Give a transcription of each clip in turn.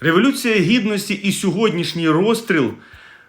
Революція гідності і сьогоднішній розстріл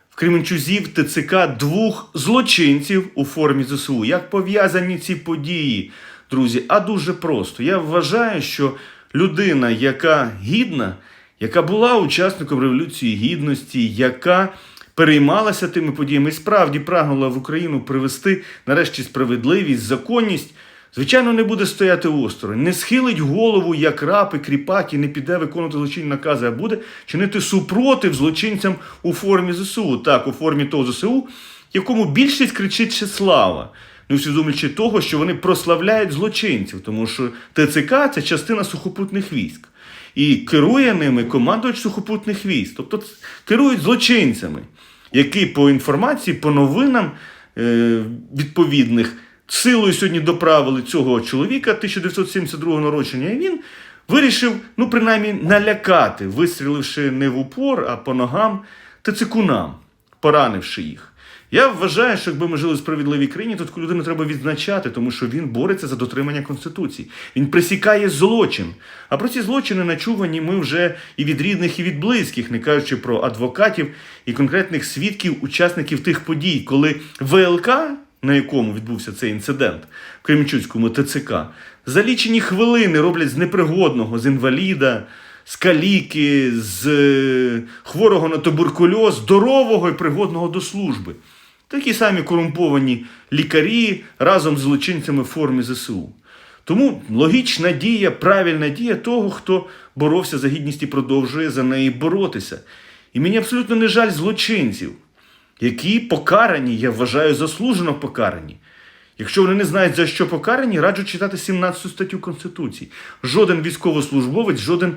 в Кременчузі в ТЦК двох злочинців у формі ЗСУ. Як пов'язані ці події, друзі? А дуже просто. Я вважаю, що людина, яка гідна, яка була учасником Революції Гідності, яка переймалася тими подіями і справді прагнула в Україну привести нарешті справедливість, законність. Звичайно, не буде стояти осторонь, не схилить голову, як кріпак, і не піде виконувати злочинні накази, а буде чинити супротив злочинцям у формі ЗСУ, так, у формі того ЗСУ, якому більшість кричить ще слава, не усвідомлюючи того, що вони прославляють злочинців, тому що ТЦК це частина сухопутних військ. І керує ними командувач сухопутних військ, тобто керують злочинцями, які по інформації, по новинам е, відповідних силою сьогодні доправили цього чоловіка 1972 народження, і він вирішив, ну, принаймні, налякати, вистріливши не в упор, а по ногам тицикунам, поранивши їх. Я вважаю, що якби ми жили в справедливій країні, то таку людину треба відзначати, тому що він бореться за дотримання Конституції. Він присікає злочин. А про ці злочини начувані ми вже і від рідних, і від близьких, не кажучи про адвокатів і конкретних свідків, учасників тих подій, коли ВЛК, на якому відбувся цей інцидент в Кремчуцькому ТЦК, за лічені хвилини роблять з непригодного, з інваліда, з каліки, з е, хворого на туберкульоз, здорового і пригодного до служби. Такі самі корумповані лікарі разом з злочинцями в формі ЗСУ. Тому логічна дія, правильна дія того, хто боровся за гідність і продовжує за неї боротися. І мені абсолютно не жаль злочинців, які покарані, я вважаю, заслужено покарані. Якщо вони не знають, за що покарані, раджу читати 17 статтю Конституції. Жоден військовослужбовець, жоден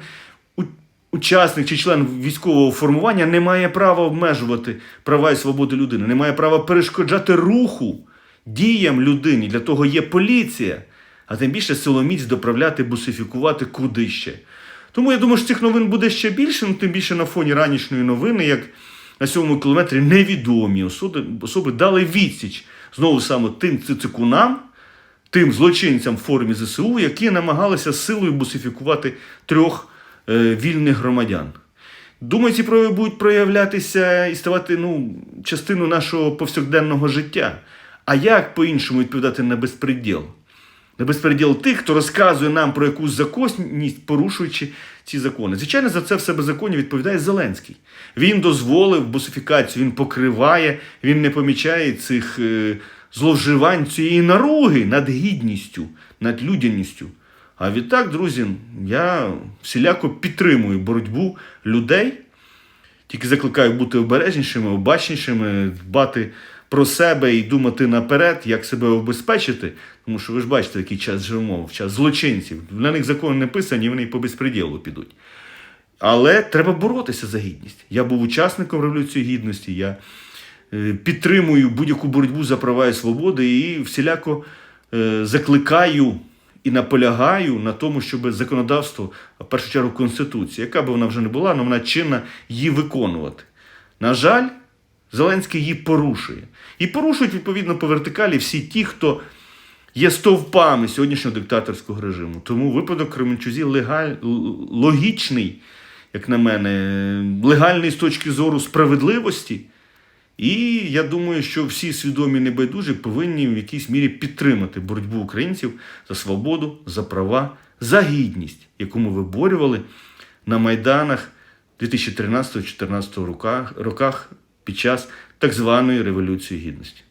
учасник чи член військового формування не має права обмежувати права і свободи людини, не має права перешкоджати руху, діям людині. Для того є поліція, а тим більше силоміць доправляти, бусифікувати куди ще. Тому я думаю, що цих новин буде ще більше, ну тим більше на фоні ранішньої новини, як на сьомому кілометрі невідомі особи, особи дали відсіч знову саме тим цицикунам, тим злочинцям в формі ЗСУ, які намагалися силою бусифікувати трьох е, вільних громадян. Думаю, ці прояви будуть проявлятися і ставати ну, частиною нашого повсякденного життя. А як по-іншому відповідати на безпреділ? На безпреділ тих, хто розказує нам про якусь законність, порушуючи ці закони. Звичайно, за це в себе законі відповідає Зеленський. Він дозволив бусифікацію, він покриває, він не помічає цих е, зловживань цієї наруги над гідністю, над людяністю. А відтак, друзі, я всіляко підтримую боротьбу людей. Тільки закликаю бути обережнішими, обачнішими, дбати про себе і думати наперед, як себе обезпечити. Тому що ви ж бачите, який час живемо, в час злочинців. На них закони не писані, вони по безпреділу підуть. Але треба боротися за гідність. Я був учасником Революції Гідності. Я е, підтримую будь-яку боротьбу за права і свободи і всіляко е, закликаю і наполягаю на тому, щоб законодавство, в першу чергу Конституція, яка б вона вже не була, але вона чинна її виконувати. На жаль, Зеленський її порушує. І порушують відповідно по вертикалі всі ті, хто є стовпами сьогоднішнього диктаторського режиму. Тому випадок Кременчузі легаль... логічний, як на мене, легальний з точки зору справедливості. І я думаю, що всі свідомі небайдужі повинні в якійсь мірі підтримати боротьбу українців за свободу, за права, за гідність, яку ми виборювали на майданах 2013-2014 роках, під час так званої Революції Гідності.